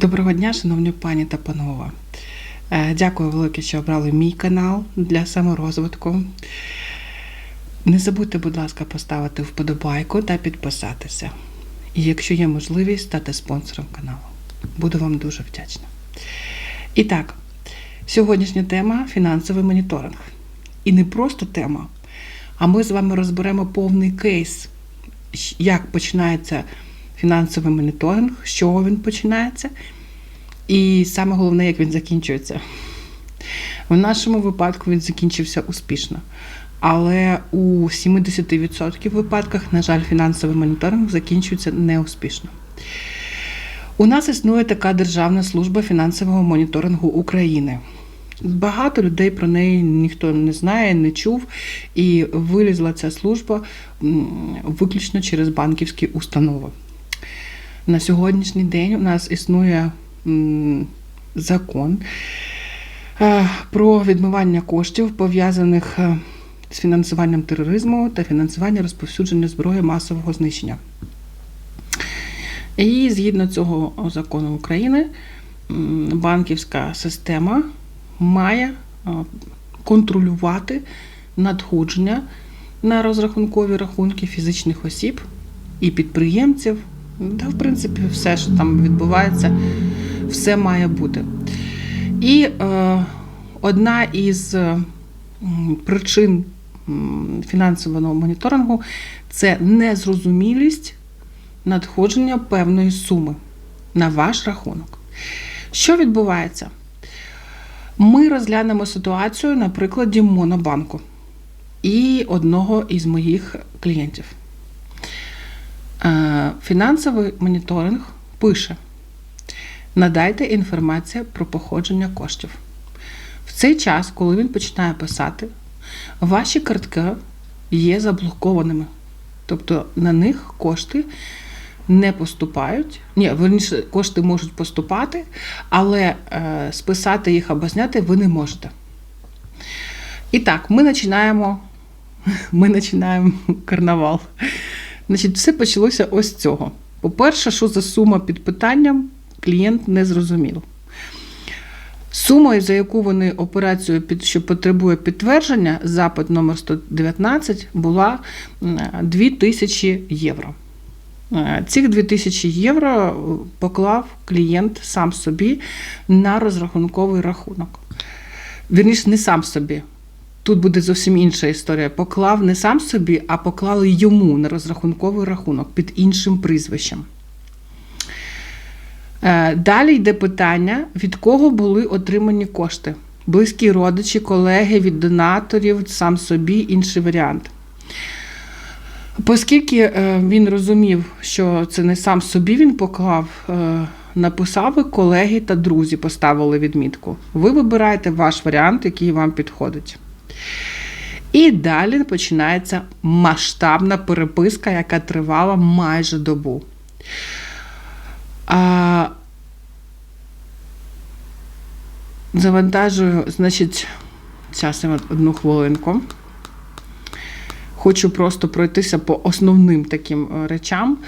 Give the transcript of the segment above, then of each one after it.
Доброго дня, шановні пані та панове. Е, Дякую велике, що обрали мій канал для саморозвитку. Не забудьте, будь ласка, поставити вподобайку та підписатися. І якщо є можливість, стати спонсором каналу. Буду вам дуже вдячна. І так, сьогоднішня тема фінансовий моніторинг. І не просто тема, а ми з вами розберемо повний кейс, як починається фінансовий моніторинг, з чого він починається, і саме головне, як він закінчується. В нашому випадку він закінчився успішно. Але у 70% випадках, на жаль, фінансовий моніторинг закінчується неуспішно. У нас існує така Державна служба фінансового моніторингу України. Багато людей про неї ніхто не знає, не чув, і вилізла ця служба виключно через банківські установи. На сьогоднішній день у нас існує закон е, про відмивання коштів, пов'язаних е, з фінансуванням тероризму та фінансування розповсюдження зброї масового знищення. І згідно цього закону України, банківська система має е, контролювати надходження на розрахункові рахунки фізичних осіб і підприємців. Та, в принципі, все, що там відбувається, все має бути. І е, одна із е, причин фінансового моніторингу це незрозумілість надходження певної суми на ваш рахунок. Що відбувається? Ми розглянемо ситуацію на прикладі Монобанку і одного із моїх клієнтів. Е, Фінансовий моніторинг пише: надайте інформацію про походження коштів. В цей час, коли він починає писати, ваші картки є заблокованими. Тобто на них кошти не поступають. Ні, верніше, кошти можуть поступати, але е, списати їх або зняти ви не можете. І так, ми починаємо, ми починаємо карнавал. Значить, все почалося ось цього. По-перше, що за сума під питанням, клієнт не зрозумів. Сума, за яку вони операцію, під, що потребує підтвердження, запит номер 119, була 2000 євро. Е, Цих 2000 євро поклав клієнт сам собі на розрахунковий рахунок. Вірніше, не сам собі. Тут буде зовсім інша історія. Поклав не сам собі, а поклали йому на розрахунковий рахунок під іншим прізвищем. Е, Далі йде питання, від кого були отримані кошти. Близькі родичі, колеги, від донаторів, сам собі, інший варіант. Оскільки е, він розумів, що це не сам собі він поклав, е, написав колеги та друзі поставили відмітку. Ви вибираєте ваш варіант, який вам підходить. І далі починається масштабна переписка, яка тривала майже добу. А, завантажую, значить, зараз я одну хвилинку. Хочу просто пройтися по основним таким е, речам.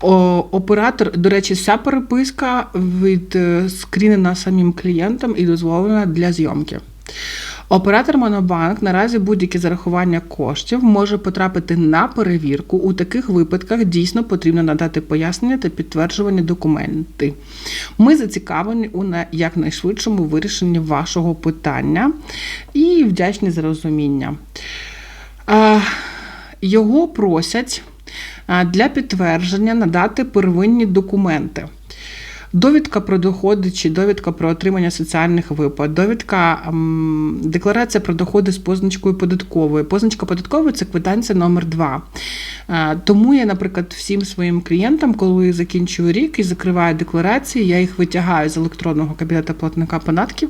О, оператор, до речі, вся переписка від е, скрінена самим клієнтом і дозволена для зйомки. Оператор Монобанк наразі будь-які зарахування коштів може потрапити на перевірку. У таких випадках дійсно потрібно надати пояснення та підтверджувані документи. Ми зацікавлені у на- якнайшвидшому вирішенні вашого питання і вдячні за розуміння. Його просять для підтвердження надати первинні документи. Довідка про доходи чи довідка про отримання соціальних виплат, довідка декларація про доходи з позначкою податкової. Позначка податкової це квитанція номер 2 Тому я, наприклад, всім своїм клієнтам, коли закінчую рік і закриваю декларації, я їх витягаю з електронного кабінету платника податків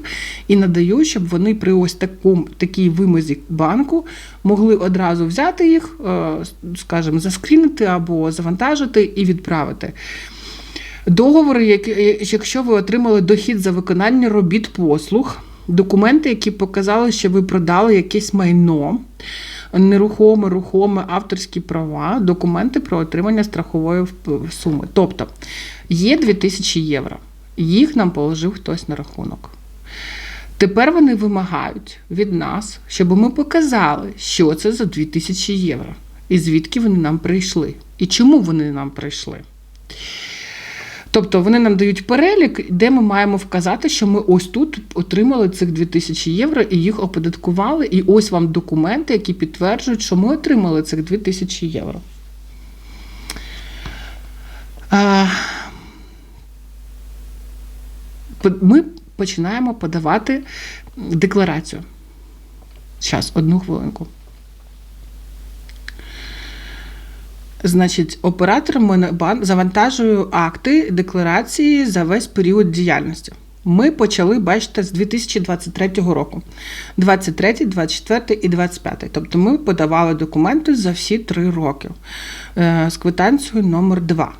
і надаю, щоб вони при ось такому такій вимозі банку могли одразу взяти їх, е, скажімо, заскрінити або завантажити і відправити. Договори, які- якщо ви отримали дохід за виконання робіт послуг, документи, які показали, що ви продали якесь майно, нерухоме, рухоме, авторські права, документи про отримання страхової суми. Тобто є 2000 євро. Їх нам положив хтось на рахунок. Тепер вони вимагають від нас, щоб ми показали, що це за 2000 євро, і звідки вони нам прийшли, і чому вони нам прийшли. Тобто вони нам дають перелік, де ми маємо вказати, що ми ось тут отримали цих 2000 євро і їх оподаткували. І ось вам документи, які підтверджують, що ми отримали цих 2000 євро. Ми починаємо подавати декларацію. Зараз, одну хвилинку. Значить, оператор Монобанк завантажує акти декларації за весь період діяльності. Ми почали, бачите, з 2023 року. 23, 24 і 25. Тобто ми подавали документи за всі три роки е, з квитанцією номер 2.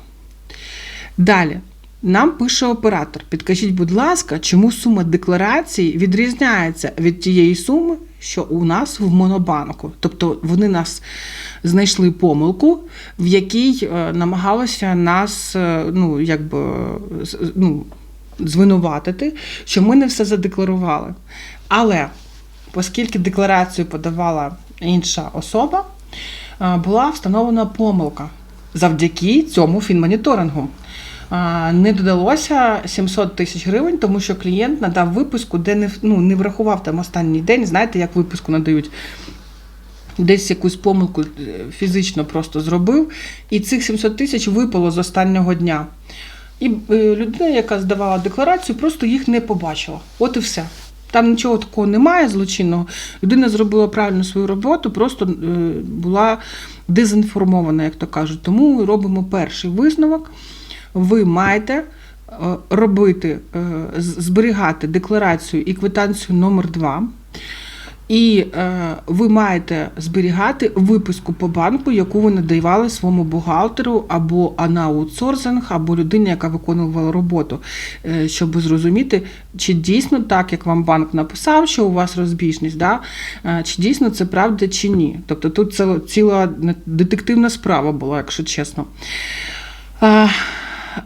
Далі. Нам пише оператор: підкажіть, будь ласка, чому сума декларації відрізняється від тієї суми, що у нас в Монобанку? Тобто вони нас знайшли помилку, в якій е, намагалися нас е, ну, якби, ну, звинуватити, що ми не все задекларували. Але оскільки декларацію подавала інша особа, е, була встановлена помилка завдяки цьому фінмоніторингу. Не додалося 700 тисяч гривень, тому що клієнт надав виписку, де не, ну, не врахував там останній день. Знаєте, як виписку надають? Десь якусь помилку е, фізично просто зробив, і цих 700 тисяч випало з останнього дня. І е, людина, яка здавала декларацію, просто їх не побачила. От і все. Там нічого такого немає злочинного. Людина зробила правильно свою роботу, просто е, була дезінформована, як то кажуть. Тому робимо перший висновок. Ви маєте е, робити, е, зберігати декларацію і квитанцію номер 2 і е, ви маєте зберігати виписку по банку, яку ви надавали своєму бухгалтеру або на аутсорсинг, або людині, яка виконувала роботу, щоб зрозуміти, чи дійсно так, як вам банк написав, що у вас розбіжність, да? чи дійсно це правда, чи ні. Тобто тут ціла детективна справа була, якщо чесно.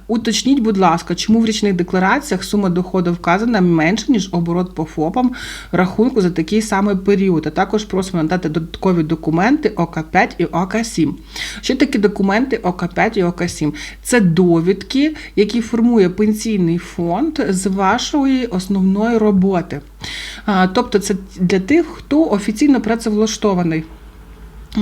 Уточніть, будь ласка, чому в річних деклараціях сума доходу вказана менше, ніж оборот по ФОПам рахунку за такий самий період. А також просимо надати додаткові документи ОК5 і ОК7. Що такі документи ОК5 і ОК7? Це довідки, які формує пенсійний фонд з вашої основної роботи. Тобто, це для тих, хто офіційно працевлаштований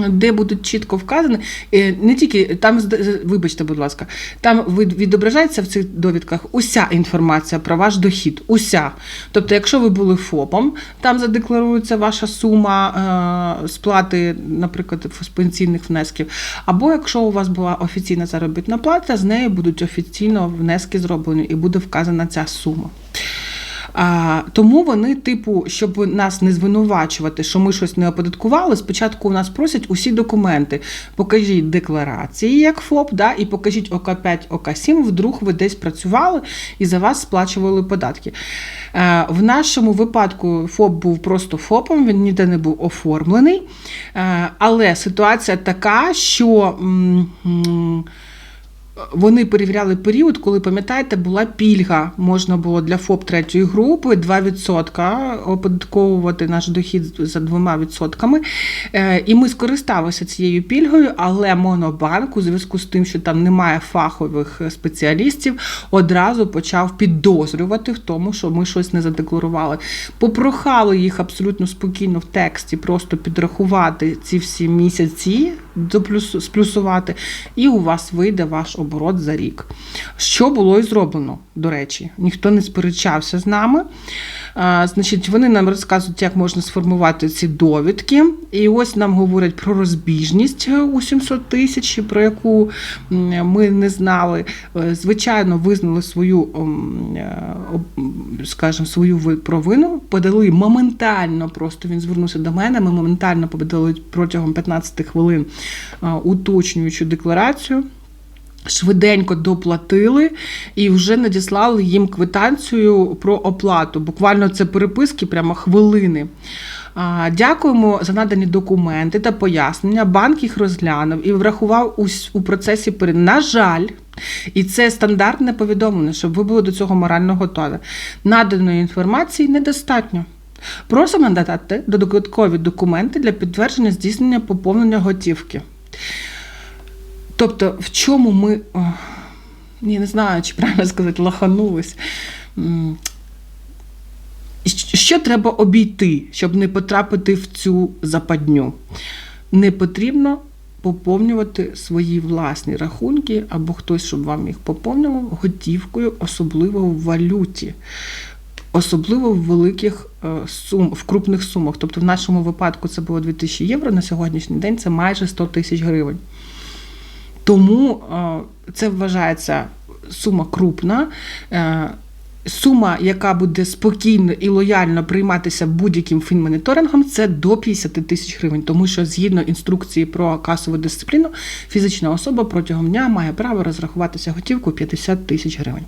де будуть чітко вказані, е, не тільки там, вибачте, будь ласка, там відображається в цих довідках уся інформація про ваш дохід. Уся. Тобто, якщо ви були ФОПом, там задекларується ваша сума е, сплати, наприклад, пенсійних внесків. Або якщо у вас була офіційна заробітна плата, з неї будуть офіційно внески зроблені і буде вказана ця сума. А, тому вони, типу, щоб нас не звинувачувати, що ми щось не оподаткували, спочатку у нас просять усі документи. Покажіть декларації як ФОП, да, і покажіть ОК5, ОК7, вдруг ви десь працювали і за вас сплачували податки. Е, в нашому випадку ФОП був просто ФОПом, він ніде не був оформлений. Е, але ситуація така, що. м, м, вони перевіряли період, коли, пам'ятаєте, була пільга. Можна було для ФОП третьої групи 2% оподатковувати наш дохід за двома відсотками. Е, І ми скористалися цією пільгою, але Монобанк, у зв'язку з тим, що там немає фахових спеціалістів, одразу почав підозрювати в тому, що ми щось не задекларували. Попрохали їх абсолютно спокійно в тексті, просто підрахувати ці всі місяці, доплюс- сплюсувати, і у вас вийде ваш оборот за рік. Що було і зроблено, до речі, ніхто не сперечався з нами. А, значить, вони нам розказують, як можна сформувати ці довідки. І ось нам говорять про розбіжність е, у 700 тисяч, про яку ми не знали. Е, Звичайно, визнали свою, е, скажімо, свою провину, подали моментально. Просто він звернувся до мене. Ми моментально подали протягом 15 хвилин уточнюючу декларацію. Швиденько доплатили і вже надіслали їм квитанцію про оплату. Буквально це переписки, прямо хвилини. Дякуємо за надані документи та пояснення. Банк їх розглянув і врахував у, у процесі пере- На жаль, І це стандартне повідомлення, щоб ви були до цього морально готові. Наданої інформації недостатньо. Просимо надати додаткові документи для підтвердження здійснення поповнення готівки. Тобто, в чому ми, о, я не знаю, чи правильно сказати, лоханулись. Що треба обійти, щоб не потрапити в цю западню? Не потрібно поповнювати свої власні рахунки, або хтось, щоб вам їх поповнював готівкою, особливо в валюті. Особливо в великих е, сум, в крупних сумах. Тобто в нашому випадку це було 2000 євро, на сьогоднішній день це майже 100 тисяч гривень. Тому е, це вважається сума крупна. е, Сума, яка буде спокійно і лояльно прийматися будь-яким фінмоніторингом, це до 50 тисяч гривень, тому що згідно інструкції про касову дисципліну, фізична особа протягом дня має право розрахуватися готівкою 50 тисяч гривень,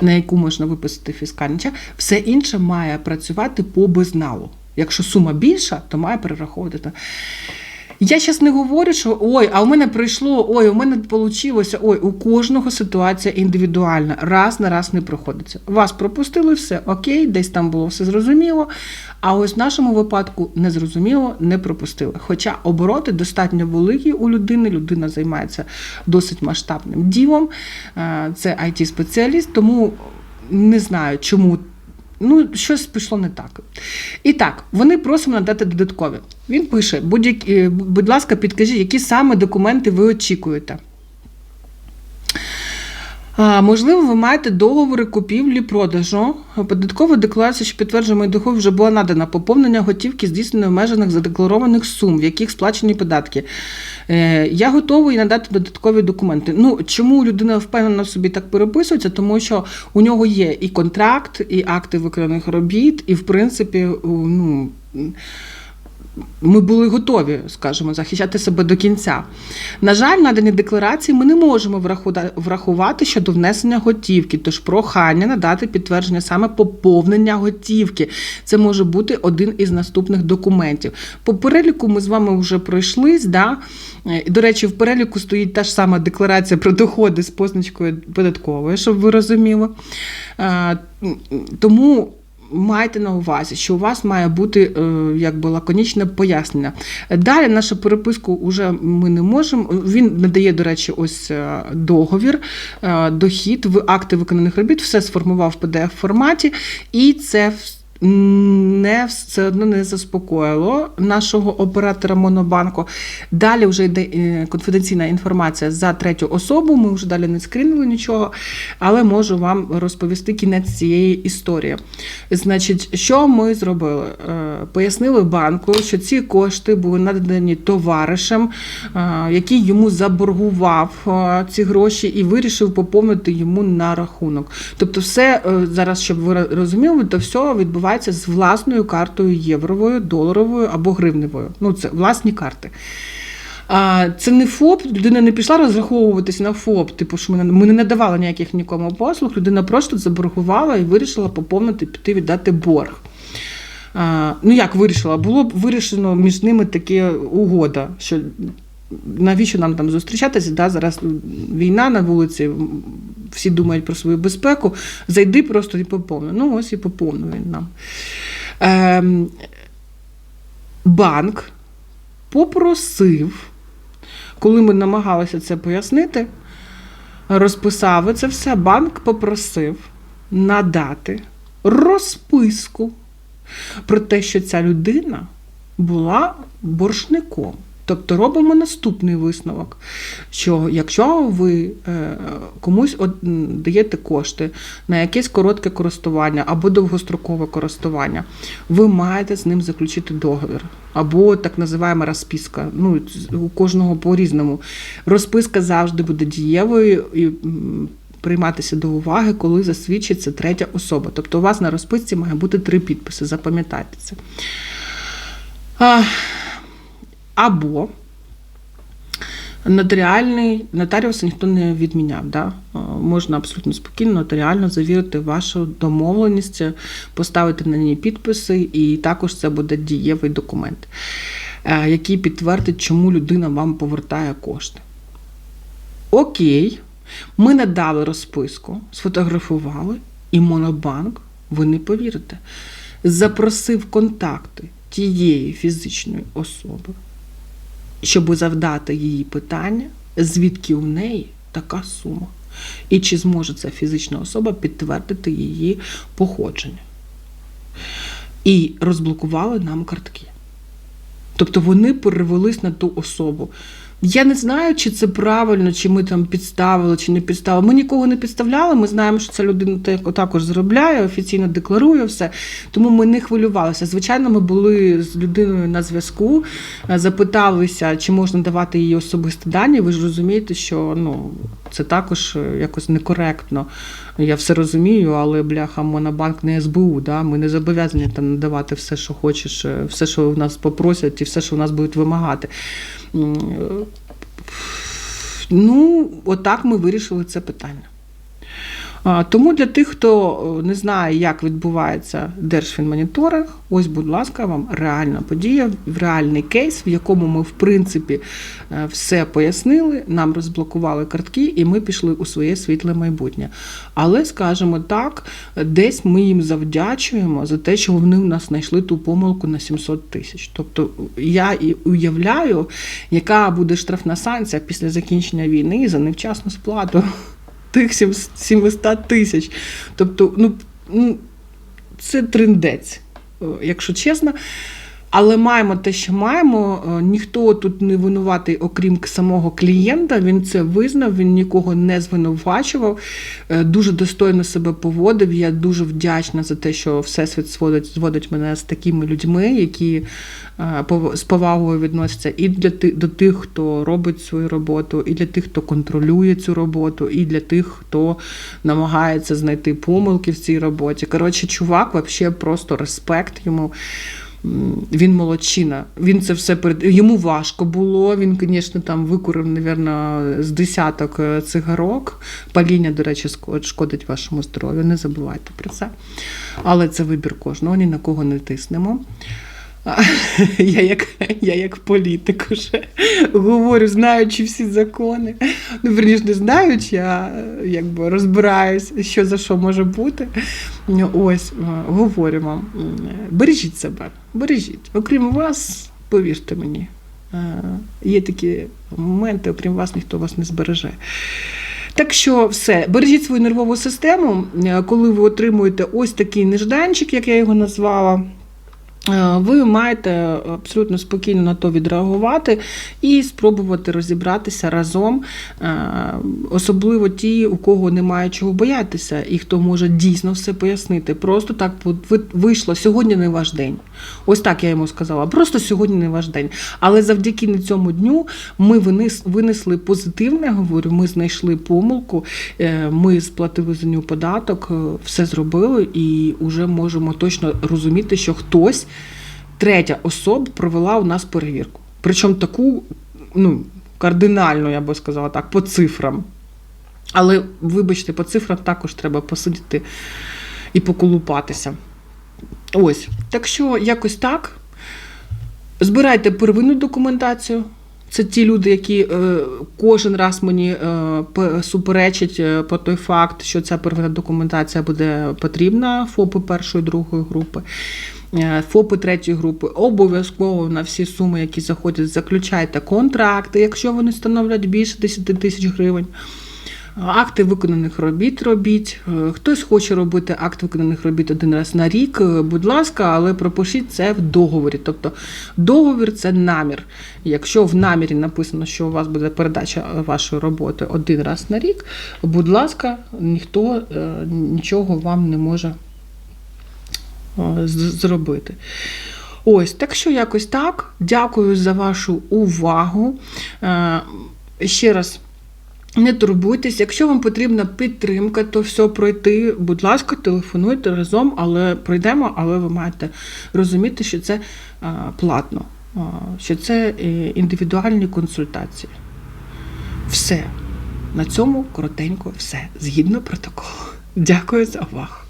на яку можна виписати фіскальний чек. Все інше має працювати по безналу. Якщо сума більша, то має перераховувати. Я зараз не говорю, що ой, а у мене прийшло, ой, у мене вийшло, ой, у кожного ситуація індивідуальна. Раз на раз не проходиться. Вас пропустили все, окей, десь там було все зрозуміло. А ось в нашому випадку не зрозуміло, не пропустили. Хоча обороти достатньо великі у людини, людина займається досить масштабним ділом, е, це it спеціаліст тому не знаю, чому Ну, щось пішло не так. І так, вони просимо надати додаткові. Він пише: будь, будь ласка, підкажіть, які саме документи ви очікуєте. А, можливо, ви маєте договори купівлі продажу. Податкова декларація, що підтверджує мої доходи, вже була надана. Поповнення готівки здійснено в межах задекларованих сум, в яких сплачені податки. Е, я готовий надати додаткові документи. Ну, чому людина впевнена в собі так переписується? Тому що у нього є і контракт, і акти виконаних робіт, і в принципі, ну. Ми були готові, скажімо, захищати себе до кінця. На жаль, надані декларації ми не можемо врахувати щодо внесення готівки, тож прохання надати підтвердження саме поповнення готівки. Це може бути один із наступних документів. По переліку ми з вами вже пройшлись. Да? До речі, в переліку стоїть та ж сама декларація про доходи з позначкою податкової, щоб ви розуміли. Тому. Майте на увазі, що у вас має бути якби лаконічне пояснення. Далі нашу переписку вже ми не можемо. Він надає, до речі, ось договір, дохід в акти виконаних робіт, все сформував в pdf форматі, і це не все одно не заспокоїло нашого оператора Монобанку. Далі вже йде конфіденційна інформація за третю особу. Ми вже далі не скрінили нічого, але можу вам розповісти кінець цієї історії. Значить, що ми зробили? Пояснили банку, що ці кошти були надані товаришем, який йому заборгував ці гроші і вирішив поповнити йому на рахунок. Тобто, все зараз, щоб ви розуміли, то все відбувається відбувається з власною картою євровою, доларовою або гривневою. Ну, це власні карти. А це не ФОП, людина не пішла розраховуватися на ФОП, типу, що ми ми не надавали ніяких нікому послуг, людина просто заборгувала і вирішила поповнити, піти віддати борг. А, ну, як вирішила? Було б вирішено між ними таке угода, що навіщо нам там зустрічатися? Да, Зараз війна на вулиці, всі думають про свою безпеку. Зайди просто і поповни. Ну, ось і поповнив він нам. Ем, банк попросив, коли ми намагалися це пояснити, розписав це все. Банк попросив надати розписку про те, що ця людина була боржником. Тобто робимо наступний висновок, що якщо ви комусь даєте кошти на якесь коротке користування або довгострокове користування, ви маєте з ним заключити договір. Або так називаємо розписка. Ну, у кожного по-різному. Розписка завжди буде дієвою і прийматися до уваги, коли засвідчиться третя особа. Тобто у вас на розписці має бути три підписи, запам'ятайте це. Або нотаріальний нотаріус ніхто не відміняв. Да? Можна абсолютно спокійно, нотаріально завірити вашу домовленість, поставити на ній підписи, і також це буде дієвий документ, який підтвердить, чому людина вам повертає кошти. Окей. Ми надали розписку, сфотографували, і Монобанк, ви не повірите, запросив контакти тієї фізичної особи, щоб завдати їй питання, звідки у неї така сума, і чи зможе ця фізична особа підтвердити її походження. І розблокували нам картки. Тобто вони перевелись на ту особу. Я не знаю, чи це правильно, чи ми там підставили, чи не підставили. Ми нікого не підставляли. Ми знаємо, що ця людина також заробляє, офіційно декларує все. Тому ми не хвилювалися. Звичайно, ми були з людиною на зв'язку, е, запиталися, чи можна давати її особисті дані. Ви ж розумієте, що ну це також е, якось некоректно. Я все розумію, але бляха, Монобанк не СБУ. Да? Ми не зобов'язані там надавати все, що хочеш, е, все, що в нас попросять, і все, що в нас будуть вимагати. Е, Ну, отак ми вирішили це питання. Тому для тих, хто е, не знає, як відбувається держфінмоніторинг, ось, будь ласка, вам реальна подія, реальний кейс, в якому ми, в принципі, е, все пояснили, нам розблокували картки, і ми пішли у своє світле майбутнє. Але, скажімо так, десь ми їм завдячуємо за те, що вони в нас знайшли ту помилку на 700 тисяч. Тобто я і уявляю, яка буде штрафна санкція після закінчення війни за невчасну сплату тих сім- 700 тисяч. Тобто, ну, ну це триндець, е, якщо чесно. Але маємо те, що маємо. Е, Ніхто тут не винуватий, окрім самого клієнта. Він це визнав, він нікого не звинувачував. Е, Дуже достойно себе поводив. Я дуже вдячна за те, що Всесвіт зводить, зводить мене з такими людьми, які е, з повагою відносяться і для ти- до тих, хто робить свою роботу, і для тих, хто контролює цю роботу, і для тих, хто намагається знайти помилки в цій роботі. Коротше, чувак, взагалі просто респект йому. Він молодчина. Він це все перед йому важко було. Він, звісно, там викурив, напевно, з десяток е, цигарок. Паління, до речі, шкодить вашому здоров'ю. Не забувайте про це. Але це вибір кожного, ні на кого не тиснемо. Я як, я як політик уже говорю, знаючи всі закони. Ну, верніше, не знаючи, е, якби розбираюсь, що за що може бути. Ось, е, говорю вам, бережіть себе, бережіть. Окрім вас, повірте мені, е, є такі моменти, окрім вас, ніхто вас не збереже. Так що все, бережіть свою нервову систему, Е, коли ви отримуєте ось такий нежданчик, як я його назвала. Е, Ви маєте абсолютно спокійно на то відреагувати і спробувати розібратися разом, е, особливо ті, у кого немає чого боятися, і хто може дійсно все пояснити. Просто так вийшло сьогодні не ваш день. Ось так я йому сказала. Просто сьогодні не ваш день. Але завдяки на цьому дню ми винес- винесли позитивне, говорю, ми знайшли помилку, е, ми сплатили за нього податок, все зробили і вже можемо точно розуміти, що хтось, третя особа, провела у нас перевірку. Причому таку, ну, кардинальну, я би сказала так, по цифрам. Але, вибачте, по цифрам також треба посидіти і поколупатися. Ось. Так що якось так. Збирайте первинну документацію. Це ті люди, які е, кожен раз мені е, суперечать по про той факт, що ця первинна документація буде потрібна ФОПи першої другої групи. Е, ФОПи третьої групи обов'язково на всі суми, які заходять, заключайте контракти, якщо вони становлять більше 10 тисяч гривень. Акти виконаних робіт робіть. Е, Хтось хоче робити акт виконаних робіт один раз на рік, е, будь ласка, але пропишіть це в договорі. Тобто договір це намір. Якщо в намірі написано, що у вас буде передача вашої роботи один раз на рік, будь ласка, ніхто е, нічого вам не може зробити. Ось, так що якось так. Дякую за вашу увагу. Ще раз. Не турбуйтесь, якщо вам потрібна підтримка, то все пройти, будь ласка, телефонуйте разом, але пройдемо, але ви маєте розуміти, що це платно, що це е, індивідуальні консультації. Все. На цьому коротенько все. Згідно протоколу. Дякую за увагу.